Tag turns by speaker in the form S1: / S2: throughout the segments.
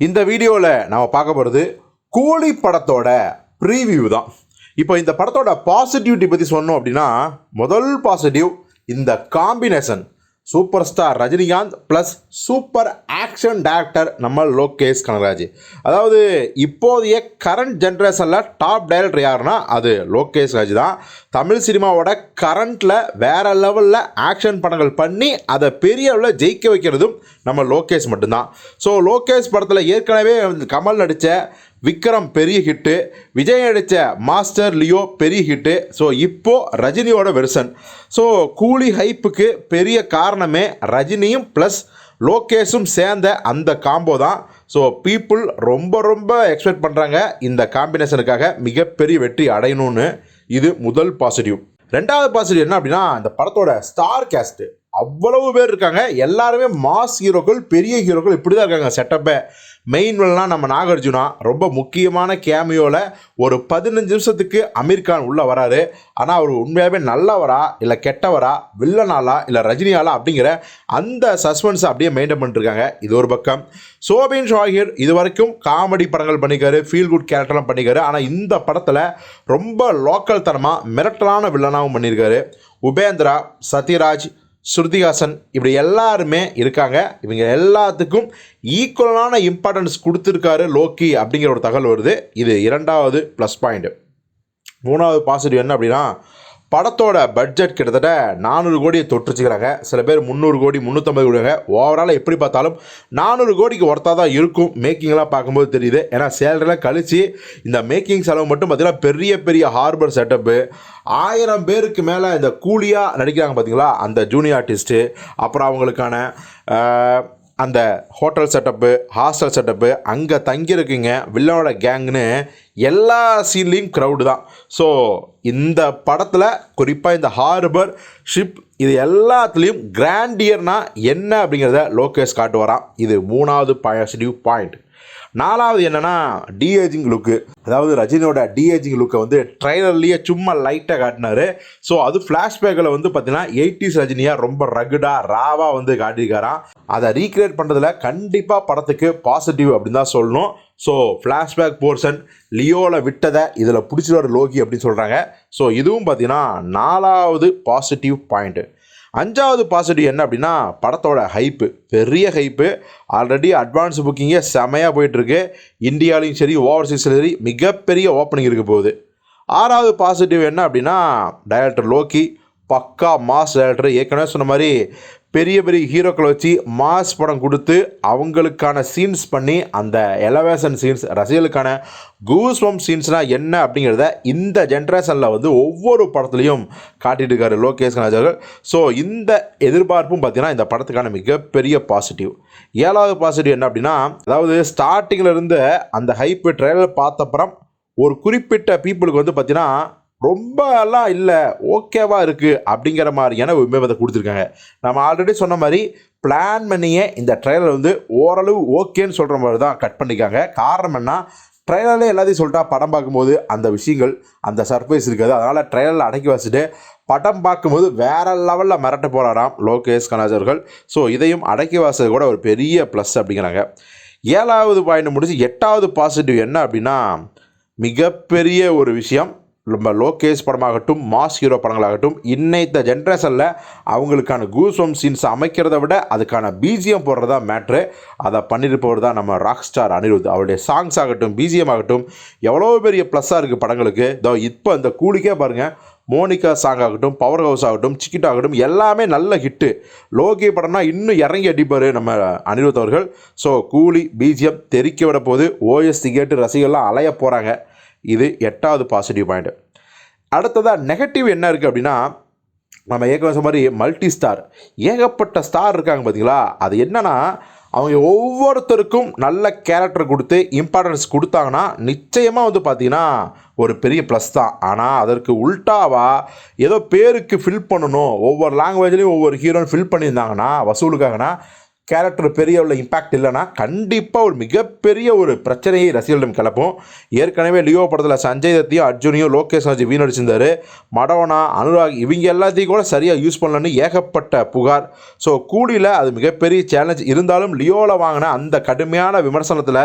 S1: இந்த வீடியோவில் நம்ம பார்க்க போகிறது கூலி படத்தோட ப்ரீவியூ தான். இப்போ இந்த படத்தோட பாசிட்டிவிட்டி பற்றி சொன்னோம் அப்படின்னா முதல் பாசிட்டிவ் இந்த combination super star Rajinikanth plus super action director நம்ம லோகேஷ் கனகராஜ். அதாவது இப்போதைய கரண்ட் ஜென்ரேஷனில் டாப் டைரக்டர் யாருன்னா அது லோகேஷ் ராஜ் தான். தமிழ் சினிமாவோட கரண்ட்டில் வேற லெவலில் ஆக்ஷன் படங்கள் பண்ணி அதை பெரிய அளவில் ஜெயிக்க வைக்கிறதும் நம்ம லோகேஷ் மட்டும்தான். ஸோ லோகேஷ் படத்தில் ஏற்கனவே வந்து கமல் நடித்த விக்ரம் பெரிய ஹிட்டு விஜய் அடித்த மாஸ்டர் லியோ பெரிய ஹிட்டு ஸோ இப்போது ரஜினியோட வெர்சன் ஸோ கூலி ஹைப்புக்கு பெரிய காரணமே ரஜினியும் ப்ளஸ் லோகேஷும் சேர்ந்த அந்த காம்போ தான். ஸோ பீப்புள் ரொம்ப ரொம்ப எக்ஸ்பெக்ட் பண்ணுறாங்க இந்த காம்பினேஷனுக்காக மிகப்பெரிய வெற்றி அடையணும்னு. இது முதல் பாசிட்டிவ் ரெண்டாவது பாசிட்டிவ் என்ன அப்படின்னா இந்த படத்தோட ஸ்டார் கேஸ்ட்டு அவ்வளவு பேர் இருக்காங்க. எல்லாருமே மாஸ் ஹீரோக்கள் பெரிய ஹீரோக்கள் இப்படி தான் இருக்காங்க. செட்டப்பை மெயின் வில்லனா நம்ம நாகார்ஜுனா ரொம்ப முக்கியமான கேமியோவில் ஒரு பதினஞ்சு நிமிஷத்துக்கு அமீர் கான் உள்ளே வராரு. ஆனால் அவர் உண்மையாகவே நல்லவரா இல்லை கெட்டவரா வில்லனாலா இல்லை ரஜினியாலா அப்படிங்கிற அந்த சஸ்பென்ஸை அப்படியே மெயின்டைன் பண்ணிருக்காங்க இது ஒரு பக்கம். சோபின் ஷாகிர் இது வரைக்கும் காமெடி படங்கள் பண்ணிக்காரு ஃபீல் குட் கேரக்டர்லாம் பண்ணிக்காரு. ஆனால் இந்த படத்தில் ரொம்ப லோக்கல் தனமாக மிரட்டலான வில்லனாகவும் பண்ணியிருக்காரு. உபேந்திரா சத்யராஜ் ஸ்ருதிஹாசன் இப்படி எல்லாருமே இருக்காங்க. இவங்க எல்லாத்துக்கும் ஈக்குவலான இம்பார்ட்டன்ஸ் கொடுத்துருக்காரு லோக்கி அப்படிங்கிற ஒரு தகவல் வருது. இது இரண்டாவது ப்ளஸ் பாயிண்ட் மூணாவது பாசிட்டிவ் என்ன அப்படின்னா படத்தோட பட்ஜெட் கிட்டத்தட்ட நானூறு கோடியை தொற்றுச்சுக்கிறாங்க சில பேர் முந்நூறு கோடி முந்நூற்றம்பது கோடிங்க ஓவரால் எப்படி பார்த்தாலும் நானூறு கோடிக்கு ஒர்த்தாக தான் இருக்கும். மேக்கிங்லாம் பார்க்கும்போது தெரியுது. ஏன்னா சேலரிலாம் கழித்து இந்த மேக்கிங் செலவு மட்டும் பார்த்திங்கன்னா பெரிய பெரிய ஹார்பர் செட்டப்பு ஆயிரம் பேருக்கு மேலே இந்த கூலியாக நடிக்கிறாங்க பார்த்தீங்களா? அந்த ஜூனியர் ஆர்டிஸ்ட்டு அப்புறம் அவங்களுக்கான அந்த ஹோட்டல் செட்டப்பு ஹாஸ்டல் செட்டப்பு அங்கே தங்கியிருக்குங்க வில்லோட கேங்னு எல்லா சீன்லேயும் க்ரௌடு தான். ஸோ இந்த படத்தில் குறிப்பாக இந்த ஹார்பர் ஷிப் இது எல்லாத்துலேயும் கிராண்டியர்னால் என்ன அப்படிங்கிறத லோகேஷ் காட்டு வரான் இது மூணாவது பாசிட்டிவ் பாயிண்ட் நாலாவது என்னன்னா டிஏஜிங் லுக்கு அதாவது ரஜினியோட டிஏஜிங் லுக்கை வந்து ட்ரைலர்லேயே சும்மா லைட்டாக காட்டினாரு. ஸோ அது ஃப்ளாஷ்பேக்கில் வந்து பார்த்தீங்கன்னா எயிட்டிஸ் ரஜினியாக ரொம்ப ரகுடாக ராவாக வந்து காட்டியிருக்காராம். அதை ரீக்ரியேட் பண்ணுறதுல கண்டிப்பாக படத்துக்கு பாசிட்டிவ் அப்படின்னு தான் சொல்லணும். ஸோ ஃப்ளாஷ்பேக் போர்ஷன் லியோவில் விட்டதை இதில் பிடிச்சிட்டு லோகி அப்படின்னு சொல்கிறாங்க ஸோ இதுவும் பார்த்தீங்கன்னா நாலாவது பாசிட்டிவ் பாயிண்ட்டு அஞ்சாவது பாசிட்டிவ் என்ன அப்படின்னா படத்தோட ஹைப்பு பெரிய ஹைப்பு ஆல்ரெடி அட்வான்ஸ் புக்கிங்கே செமையாக போயிட்டுருக்கு. இந்தியாலையும் சரி ஓவர்சீஸ்லையும் சரி மிகப்பெரிய ஓப்பனிங் இருக்க போகுது. ஆறாவது பாசிட்டிவ் என்ன அப்படின்னா டைரக்டர் லோக்கி பக்கா மாஸ் டைரக்டர் ஏற்கனவே சொன்ன மாதிரி பெரிய பெரிய ஹீரோக்களை வச்சு மாஸ் படம் கொடுத்து அவங்களுக்கான சீன்ஸ் பண்ணி அந்த எலவேஷன் சீன்ஸ் ரசிகர்களுக்கான கூஸ்வம் சீன்ஸ்னால் என்ன அப்படிங்கிறத இந்த ஜென்ரேஷனில் வந்து ஒவ்வொரு படத்துலையும் காட்டிட்டு இருக்காரு லோகேஷ் கனாஜ் அவர்கள். ஸோ இந்த எதிர்பார்ப்பும் பார்த்தீங்கன்னா இந்த படத்துக்கான மிகப்பெரிய பாசிட்டிவ் ஏழாவது பாசிட்டிவ் என்ன அப்படின்னா அதாவது ஸ்டார்டிங்கில் இருந்து அந்த ஹைப்பு ட்ரெயிலர் பார்த்தப்புறம் ஒரு குறிப்பிட்ட பீப்புளுக்கு வந்து பார்த்தீங்கன்னா ரொம்ப எல்லாம் இல்லை ஓகேவா இருக்குது அப்படிங்கிற மாதிரியான ஒரு விமர்சனத்தை கொடுத்துருக்காங்க. நம்ம ஆல்ரெடி சொன்ன மாதிரி பிளான் பண்ணியே இந்த ட்ரெய்லர் வந்து ஓரளவு ஓகேன்னு சொல்கிற மாதிரி தான் கட் பண்ணிக்காங்க காரணம் என்ன? ட்ரெய்லர்லேயே எல்லாத்தையும் சொல்லிட்டா படம் பார்க்கும்போது அந்த விஷயங்கள் அந்த சர்ப்ரைஸ் இருக்காது. அதனால் ட்ரெய்லரில் அடக்கி வச்சுட்டு படம் பார்க்கும்போது வேறு லெவலில் மிரட்ட போகிறாராம் லோகேஷ் கனாஜர்கள் அவர்கள். ஸோ இதையும் அடக்கி வாசது கூட ஒரு பெரிய ப்ளஸ் அப்படிங்கிறாங்க. ஏழாவது பாயிண்ட் முடிச்சு எட்டாவது பாசிட்டிவ் என்ன அப்படின்னா மிகப்பெரிய ஒரு விஷயம் நம்ம லோகேஷ் படமாகட்டும் மாஸ் ஹீரோ படங்களாகட்டும் இன்னைத்த ஜென்ரேஷனில் அவங்களுக்கான கூசம் சீன்ஸ் அமைக்கிறத விட அதுக்கான பிஜிஎம் போடுறதா மேட்ரு. அதை பண்ணியிருப்பவர் தான் நம்ம ராக் ஸ்டார் அனிருத். அவருடைய சாங்ஸ் ஆகட்டும் பிஜிஎம் ஆகட்டும் எவ்வளோ பெரிய ப்ளஸ்ஸாக இருக்குது படங்களுக்கு. இதோ இப்போ இந்த கூலிக்கே பாருங்கள் மோனிகா சாங் ஆகட்டும் பவர் ஹவுஸ் ஆகட்டும் சிக்கிட் ஆகட்டும் எல்லாமே நல்ல ஹிட்டு லோகி படம்னா இன்னும் இறங்கி அடிப்பார் நம்ம அனிருத் அவர்கள். ஸோ கூலி பிஜிஎம் தெறிக்க விட போது ஓஎஸ் கேட்டு ரசிகர்லாம் அலைய போகிறாங்க இது எட்டாவது பாசிட்டிவ் பாயிண்ட் அடுத்ததாக நெகட்டிவ் என்ன இருக்குது அப்படின்னா நம்ம ஏற்கனவே மாதிரி மல்டி ஸ்டார் ஏகப்பட்ட ஸ்டார் இருக்காங்க பார்த்தீங்களா அது என்னன்னா அவங்க ஒவ்வொருத்தருக்கும் நல்ல கேரக்டர் கொடுத்து இம்பார்ட்டன்ஸ் கொடுத்தாங்கன்னா நிச்சயமாக வந்து பார்த்தீங்கன்னா ஒரு பெரிய ப்ளஸ் தான். ஆனால் அதற்கு உல்டாவாக ஏதோ பேருக்கு ஃபில் பண்ணணும் ஒவ்வொரு லாங்குவேஜ்லேயும் ஒவ்வொரு ஹீரோன்னு ஃபில் பண்ணியிருந்தாங்கன்னா வசூலுக்காகனா கேரக்டர் பெரிய உள்ள இம்பாக்ட் இல்லைன்னா கண்டிப்பாக ஒரு மிகப்பெரிய ஒரு பிரச்சனையை ரசிகர்களிடம் கிளப்பும். ஏற்கனவே லியோ படத்தில் சஞ்சய் தத்தையும் அர்ஜுனையும் லோகேஷ் ராஜ் வீணடிச்சிருந்தார். மடவனா அனுராக் இவங்க எல்லாத்தையும் கூட சரியாக யூஸ் பண்ணலன்னு ஏகப்பட்ட புகார். ஸோ கூலியில் அது மிகப்பெரிய சேலஞ்ச் இருந்தாலும் லியோவில் வாங்கின அந்த கடுமையான விமர்சனத்தில்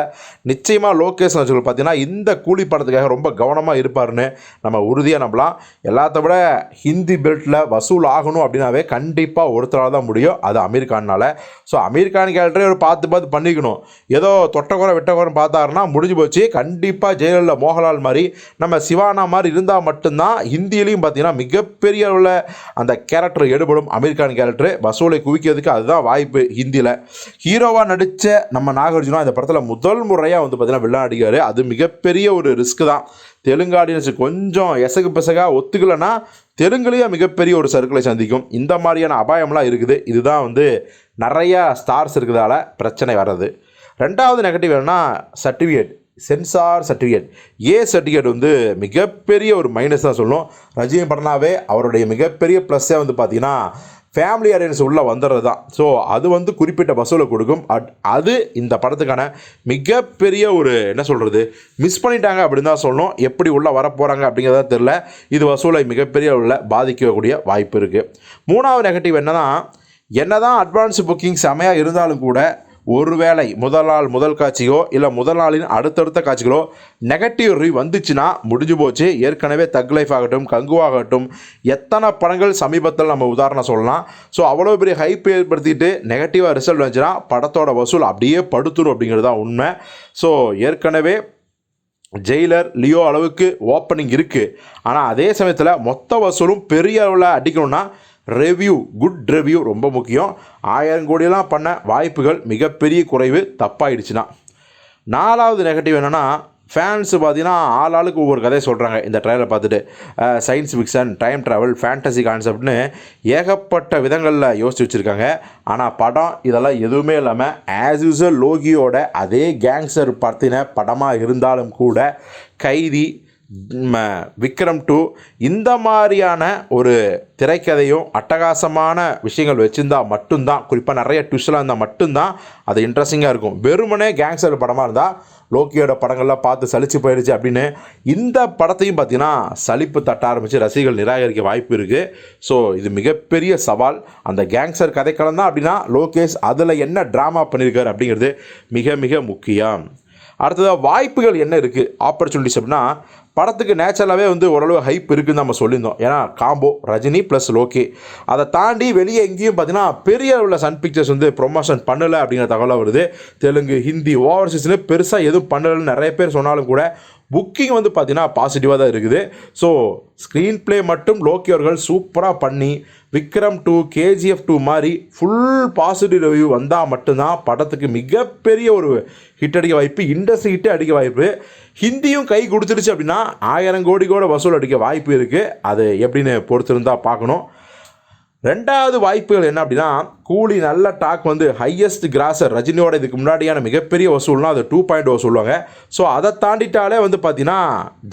S1: நிச்சயமாக லோகேஷ் ராஜுகள் பார்த்தீங்கன்னா இந்த கூலி படத்துக்காக ரொம்ப கவனமாக இருப்பாருன்னு நம்ம உறுதியாக நம்பலாம். எல்லாத்த விட ஹிந்தி பெல்ட்டில் வசூல் ஆகணும் அப்படின்னாவே கண்டிப்பாக ஒருத்தரால் தான் முடியும். அது அமீர் கான்னால. ஸோ அமீர் கான் கேரக்டரே ஒரு பார்த்து பார்த்து பண்ணிக்கணும். ஏதோ தொட்டக்குறை வெட்டக்குறை பார்த்தாருன்னா முடிஞ்சு போச்சு. கண்டிப்பாக ஜெயலலிதா மோகன்லால் மாதிரி நம்ம சிவானா மாதிரி இருந்தால் மட்டும்தான் ஹிந்தியிலையும் பார்த்தீங்கன்னா மிகப்பெரிய அளவில் அந்த கேரக்டர் எடுபடும் அமீர் கான் கேரக்டர் வசூலை குவிக்கிறதுக்கு அதுதான் வாய்ப்பு ஹிந்தியில். ஹீரோவாக நடித்த நம்ம நாகார்ஜுனா இந்த படத்தில் முதல் முறையாக வந்து பார்த்தீங்கன்னா வில்லன் அது மிகப்பெரிய ஒரு ரிஸ்க் தான். தெலுங்கு ஆடியன்ஸ் கொஞ்சம் எசகு பிசகாக ஒத்துக்கலைன்னா தெலுங்குலேயே மிகப்பெரிய ஒரு சர்க்கிளை சந்திக்கும். இந்த மாதிரியான அபாயம்லாம் இருக்குது. இதுதான் வந்து நிறையா ஸ்டார்ஸ் இருக்கிறதால பிரச்சனை வர்றது. ரெண்டாவது நெகட்டிவ் என்னென்னா certificate censor certificate A certificate வந்து மிகப்பெரிய ஒரு மைனஸ் தான் சொல்லணும் ரஜினி படனாவே அவருடைய மிகப்பெரிய ப்ளஸ்ஸே வந்து பார்த்திங்கன்னா ஃபேமிலி ஆடியன்ஸ் உள்ளே வந்துடுறது தான் ஸோ அது வந்து குறிப்பிட்ட வசூலை கொடுக்கும். அட் அது இந்த படத்துக்கான மிகப்பெரிய ஒரு என்ன சொல்கிறது மிஸ் பண்ணிட்டாங்க அப்படின்னு தான் சொல்லணும். எப்படி உள்ளே வரப்போகிறாங்க அப்படிங்கிறதா தெரில இது வசூலை மிகப்பெரிய உள்ள பாதிக்கக்கூடிய வாய்ப்பு இருக்குது மூணாவது நெகட்டிவ் என்னன்னா என்னதான் அட்வான்ஸ் புக்கிங் செமையாக இருந்தாலும் கூட ஒருவேளை முதல் நாள் முதல் காட்சியோ இல்லை முதல் நாளின் அடுத்தடுத்த காட்சிகளோ நெகட்டிவ் ரிவ்யூ வந்துச்சுன்னா முடிஞ்சு போச்சு. ஏற்கனவே தக் லைஃப் ஆகட்டும் கங்குவாகட்டும் எத்தனை படங்கள் சமீபத்தில் நம்ம உதாரணம் சொல்லலாம். ஸோ அவ்வளோ பெரிய ஹைப் ஏற்படுத்திட்டு நெகட்டிவாக ரிசல்ட் வந்துச்சுன்னா படத்தோட வசூல் அப்படியே படுத்துரும் அப்படிங்கிறது தான் உண்மை. ஸோ ஏற்கனவே ஜெயிலர் லியோ அளவுக்கு ஓப்பனிங் இருக்குது ஆனால் அதே சமயத்தில் மொத்த வசூலும் பெரிய அளவில் அடிக்கணும்னா ரெவ்யூ குட் ரெவ்யூ ரொம்ப முக்கியம். ஆயிரம் கோடியெல்லாம் பண்ண வாய்ப்புகள் மிகப்பெரிய குறைவு தப்பாயிடுச்சுன்னா. நாலாவது நெகட்டிவ் என்னென்னா ஃபேன்ஸு பார்த்தீங்கன்னா ஆள் ஆளுக்கு ஒவ்வொரு கதையை சொல்கிறாங்க இந்த ட்ரையலை பார்த்துட்டு. Science fiction time travel fantasy கான்செப்ட்னு ஏகப்பட்ட விதங்களில் யோசிச்சு வச்சுருக்காங்க. ஆனால் படம் இதெல்லாம் எதுவுமே இல்லாமல் ஆஸ் யூஸ்வல் லோகியோட அதே கேங்ஸ்டர் பார்த்தின படமாக இருந்தாலும் கூட கைதி விக்ரம் டூ இந்த மாதிரியான ஒரு திரைக்கதையும் அட்டகாசமான விஷயங்கள் வச்சுருந்தா மட்டும்தான் குறிப்பாக நிறைய ட்விஸ்ட்லாம் இருந்தால் மட்டும்தான் அது இன்ட்ரெஸ்டிங்காக இருக்கும். வெறுமனே கேங்ஸ்டர் படமாக இருந்தால் லோக்கியோட படங்கள்லாம் பார்த்து சலிச்சு போயிடுச்சு அப்படின்னு இந்த படத்தையும் பார்த்தீங்கன்னா சலிப்பு தட்ட ஆரம்பித்து ரசிகர்கள் நிராகரிக்க வாய்ப்பு இருக்குது ஸோ இது மிகப்பெரிய சவால். அந்த கேங்ஸ்டர் கதைக்களம் தான் அப்படின்னா லோகேஷ் அதில் என்ன ட்ராமா பண்ணியிருக்காரு அப்படிங்கிறது மிக மிக முக்கியம். அடுத்ததாக வாய்ப்புகள் என்ன இருக்குது ஆப்பர்ச்சுனிட்டிஸ் அப்படின்னா படத்துக்கு நேச்சுரலாகவே வந்து ஓரளவு ஹைப் இருக்குன்னு நம்ம சொல்லியிருந்தோம். ஏன்னா காம்போ ரஜினி ப்ளஸ் லோகே. அதை தாண்டி வெளியே எங்கேயும் பார்த்தீங்கன்னா பெரிய உள்ள சன் பிக்சர்ஸ் வந்து ப்ரொமோஷன் பண்ணலை அப்படிங்கிற தகவலாக வருது. தெலுங்கு ஹிந்தி ஓவர்சீஸ்னு பெருசாக எதுவும் பண்ணலைன்னு நிறைய பேர் சொன்னாலும் கூட புக்கிங் வந்து பார்த்தீங்கன்னா பாசிட்டிவாக தான் இருக்குது. ஸோ ஸ்க்ரீன் ப்ளே மட்டும் லோக்கி அவர்கள் சூப்பராக பண்ணி விக்ரம் டூ கேஜிஎஃப் டூ மாதிரி ஃபுல் பாசிட்டிவ் ரிவ்யூ வந்தால் மட்டும்தான் படத்துக்கு மிகப்பெரிய ஒரு ஹிட் அடிக்க வாய்ப்பு இண்டஸ்ட்ரி ஹிட்டே அடிக்க வாய்ப்பு. ஹிந்தியும் கை கொடுத்துருச்சு அப்படின்னா ஆயிரம் கோடி கூட வசூல் அடிக்க வாய்ப்பு இருக்குது அது எப்படின்னு பொறுத்திருந்தா பார்க்கணும். ரெண்டாவது வாய்ப்புகள் என்ன அப்படின்னா கூலி நல்ல டாக் வந்து ஹையஸ்ட் கிராசர் ரஜினியோட இதுக்கு முன்னாடியான மிகப்பெரிய வசூல்னால் அது டூ பாயிண்ட் ஓ சொல்லுவாங்க. ஸோ அதை தாண்டிட்டாலே வந்து பார்த்தீங்கன்னா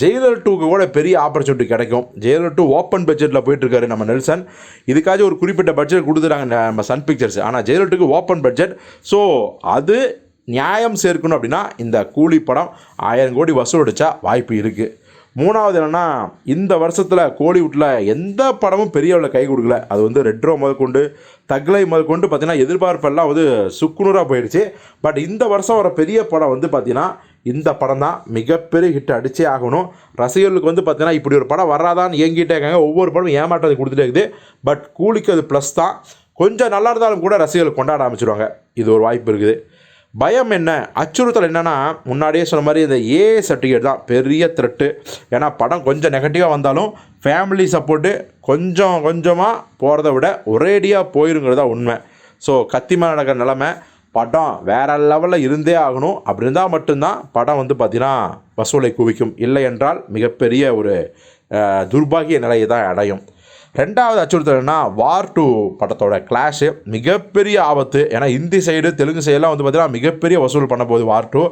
S1: ஜெயிலர் டூக்கு கூட பெரிய ஆப்பர்ச்சுனிட்டி கிடைக்கும். ஜெயிலர் டூ ஓப்பன் பட்ஜெட்டில் போயிட்டுருக்காரு நம்ம நெல்சன். இதுக்காச்சும் ஒரு குறிப்பிட்ட பட்ஜெட் கொடுத்துட்டாங்க நம்ம சன் பிக்சர்ஸ் ஆனால் ஜெயிலர் டூக்கு ஓப்பன் பட்ஜெட் ஸோ அது நியாயம் சேர்க்கணும் அப்படின்னா இந்த கூலி படம் ஆயிரம் கோடி வசூல் அடித்தா வாய்ப்பு இருக்குது மூணாவது என்னென்னா இந்த வருஷத்தில் கோலிவுட்டில் எந்த படமும் பெரிய அளவில் கை கொடுக்கல. அது வந்து ரெட்ரோ முதற்கொண்டு தக்லை முதற்கொண்டு பார்த்திங்கன்னா எதிர்பார்ப்பெல்லாம் வந்து சுக்குநூறாக போயிடுச்சு. பட் இந்த வருஷம் வர பெரிய படம் வந்து பார்த்திங்கன்னா இந்த படம் தான் மிகப்பெரிய ஹிட் அடிச்சே ஆகணும். ரசிகர்களுக்கு வந்து பார்த்திங்கன்னா இப்படி ஒரு படம் வராதான்னு ஏங்கிட்டே இருக்காங்க. ஒவ்வொரு படமும் ஏமாற்றத்தை கொடுத்துட்டே இருக்குது. பட் கூலிக்கு அது ப்ளஸ் தான். கொஞ்சம் நல்லா இருந்தாலும் கூட ரசிகர்கள் கொண்டாட ஆரம்பிச்சிருவாங்க. இது ஒரு வாய்ப்பு இருக்குது. பயம் என்ன? அச்சுறுத்தல் என்னன்னா முன்னாடியே சொன்ன மாதிரி இந்த ஏ சர்டிஃபிகேட் தான். பெரிய த்ரெட்டு ஏன்னா படம் கொஞ்சம் நெகட்டிவாக வந்தாலும் ஃபேமிலி சப்போர்ட்டு கொஞ்சம் கொஞ்சமாக போகிறத விட ஒரேடியாக போயிருங்கிறதா உண்மை. ஸோ கத்திமா நடக்கிற நிலமை படம் வேற லெவலில் இருந்தே ஆகணும். அப்படி இருந்தால் மட்டும்தான் படம் வந்து பார்த்திங்கன்னா வசூலை குவிக்கும். இல்லை என்றால் மிகப்பெரிய ஒரு துர்பாகிய நிலையை தான் அடையும். ரெண்டாவது அச்சுறுத்தல்னா வார் டூ படத்தோட கிளாஷு மிகப்பெரிய ஆபத்து. ஏன்னா ஹிந்தி சைடு தெலுங்கு சைடெலாம் வந்து பார்த்திங்கன்னா மிகப்பெரிய வசூல் பண்ண போகுது வார் டூ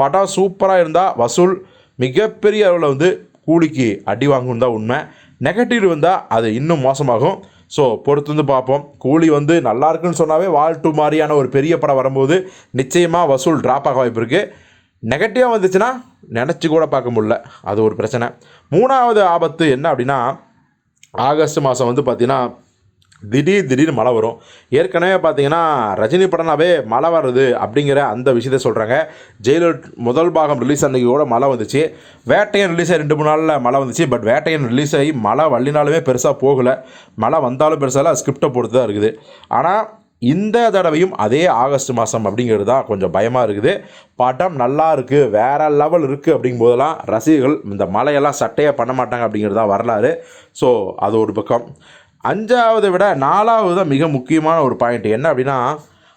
S1: படம் சூப்பராக இருந்தால் வசூல் மிகப்பெரிய அளவில் வந்து கூலிக்கு அடி வாங்கும் தான் உண்மை. நெகட்டிவ் வந்தால் அது இன்னும் மோசமாகும். ஸோ பொறுத்து வந்து பார்ப்போம். கூலி வந்து நல்லா இருக்குன்னு சொன்னாவே வால் டூ மாதிரியான ஒரு பெரிய படம் வரும்போது நிச்சயமாக வசூல் ட்ராப் ஆக வாய்ப்பு இருக்குது நெகட்டிவாக வந்துச்சுன்னா நினச்சி கூட பார்க்க முடில அது ஒரு பிரச்சனை. மூணாவது ஆபத்து என்ன அப்படின்னா ஆகஸ்ட் மாதம் வந்து பார்த்திங்கன்னா திடீர் திடீர்னு மழை வரும். ஏற்கனவே பார்த்தீங்கன்னா ரஜினி படம்னாவே மழை வருது அப்படிங்கிற அந்த விஷயத்த சொல்கிறாங்க ஜெயிலர் முதல் பாகம் ரிலீஸ் அன்னைக்கு கூட மழை வந்துச்சு. வேட்டையன் ரிலீஸ் ஆகி ரெண்டு மூணு நாளில் மழை வந்துச்சு. பட் வேட்டையன் ரிலீஸ் ஆகி மழை வள்ளினாலுமே பெருசாக போகலை. மழை வந்தாலும் பெருசாக ஸ்கிரிப்டை பொறுத்து தான் இருக்குது. ஆனால் இந்த தடவையும் அதே ஆகஸ்ட் மாதம் அப்படிங்கிறது தான் கொஞ்சம் பயமாக இருக்குது. படம் நல்லா இருக்குது வேற லெவல் இருக்குது அப்படிங்கும் போதெல்லாம் ரசிகர்கள் இந்த மலையெல்லாம் சட்டையாக பண்ண மாட்டாங்க அப்படிங்கிறது தான் வரலாறு. ஸோ அது ஒரு பக்கம். அஞ்சாவதை விட நாலாவது தான் மிக முக்கியமான ஒரு பாயிண்ட் என்ன அப்படின்னா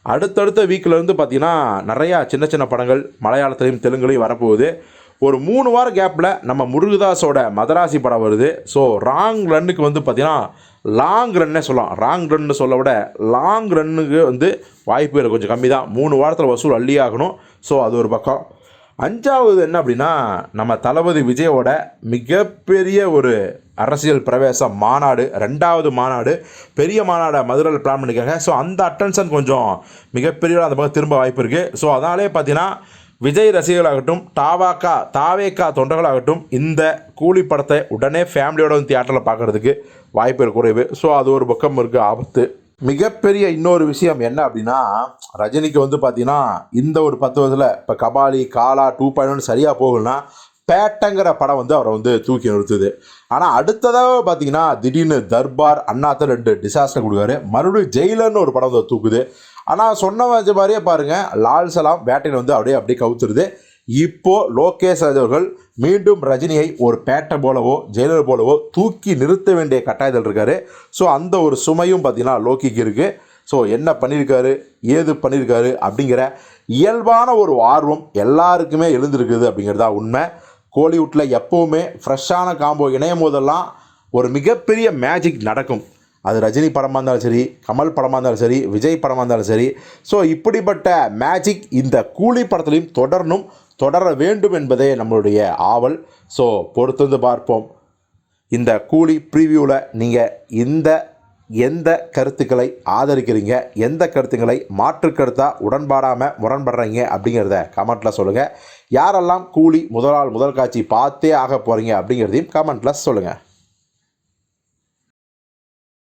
S1: அடுத்தடுத்த வீக்கிலேருந்து பார்த்திங்கன்னா நிறையா சின்ன சின்ன படங்கள் மலையாளத்துலேயும் தெலுங்குலையும் வரப்போகுது. ஒரு மூணு வார கேப்பில் நம்ம முருகதாஸோட மதராசி படம் வருது. ஸோ ராங் ரன்னுக்கு வந்து பார்த்திங்கன்னா லாங் ரன்னே சொல்லலாம். ராங் ரன்னு சொல்ல விட லாங் ரன்னுக்கு வந்து வாய்ப்பு கொஞ்சம் கம்மி தான். மூணு வாரத்தில் வசூல் அள்ளி ஆகணும். ஸோ அது ஒரு பக்கம். அஞ்சாவது என்ன அப்படின்னா நம்ம தளபதி விஜயோட மிகப்பெரிய ஒரு அரசியல் பிரவேச மாநாடு ரெண்டாவது மாநாடு. பெரிய மாநாடை மதுரையில் பிளான் பண்ணியிருக்காங்க ஸோ அந்த அட்டென்ஷன் கொஞ்சம் மிகப்பெரிய அந்த பக்கம் திரும்ப வாய்ப்பு இருக்குது ஸோ அதனாலே பார்த்தீங்கன்னா விஜய் ரசிகர்களாகட்டும் டாவாக்கா தாவேக்கா தொண்டர்களாகட்டும் இந்த கூலி படத்தை உடனே ஃபேமிலியோட வந்து தியேட்டரில் பார்க்குறதுக்கு வாய்ப்பு குறைவு. ஸோ அது ஒரு பக்கம் இருக்குது ஆபத்து. மிகப்பெரிய இன்னொரு விஷயம் என்ன அப்படின்னா ரஜினிக்கு வந்து பார்த்தீங்கன்னா இந்த ஒரு பத்து வருஷத்தில் இப்போ கபாலி காலா டூ பாயிண்ட் சரியாக போகலன்னா பேட்டங்கிற படம் வந்து அவரை வந்து தூக்கி நிறுத்துது. ஆனால் அடுத்ததாக பார்த்தீங்கன்னா திடீர்னு தர்பார் அண்ணாத்த ரெண்டு டிசாஸ்டர் கொடுக்காரு மறுபடியும் ஜெயிலர்னு ஒரு படம் வந்து தூக்குது. ஆனால் சொன்ன மாதிரியே பாருங்கள் லால் சலாம் பேட்டையில் வந்து அப்படியே அப்படியே கவுத்துருது. இப்போது லோகேஷ் ராஜ் அவர்கள் மீண்டும் ரஜினியை ஒரு பேட்டை போலவோ ஜெயிலர் போலவோ தூக்கி நிறுத்த வேண்டிய கட்டாயத்தில் இருக்காரு. ஸோ அந்த ஒரு சுமையும் பார்த்திங்கன்னா லோக்கிக்கு இருக்குது ஸோ என்ன பண்ணியிருக்காரு ஏது பண்ணியிருக்காரு அப்படிங்கிற இயல்பான ஒரு ஆர்வம் எல்லாருக்குமே எழுந்திருக்குது அப்படிங்கிறது தான் உண்மை. கோலிவுட்டில் எப்போவுமே ஃப்ரெஷ்ஷான காம்போ இணையும் போதெல்லாம் ஒரு மிகப்பெரிய மேஜிக் நடக்கும். அது ரஜினி படமாக இருந்தாலும் சரி கமல் படமாக இருந்தாலும் சரி விஜய் படமாக இருந்தாலும் சரி. ஸோ இப்படிப்பட்ட மேஜிக் இந்த கூலி படத்துலையும் தொடரணும் தொடர வேண்டும் என்பதே நம்மளுடைய ஆவல். ஸோ பொறுத்திருந்து பார்ப்போம். இந்த கூலி ப்ரீவியூவில் நீங்கள் இந்த எந்த கருத்துக்களை ஆதரிக்கிறீங்க எந்த கருத்துக்களை மாற்று கருத்தாக உடன்பாடாமல் முரண்படுறீங்க அப்படிங்கிறத கமெண்ட்டில் சொல்லுங்கள் யாரெல்லாம் கூலி முதலால் முதல் காட்சி பார்த்தே ஆக போகிறீங்க அப்படிங்கிறதையும் கமெண்ட்டில் சொல்லுங்கள்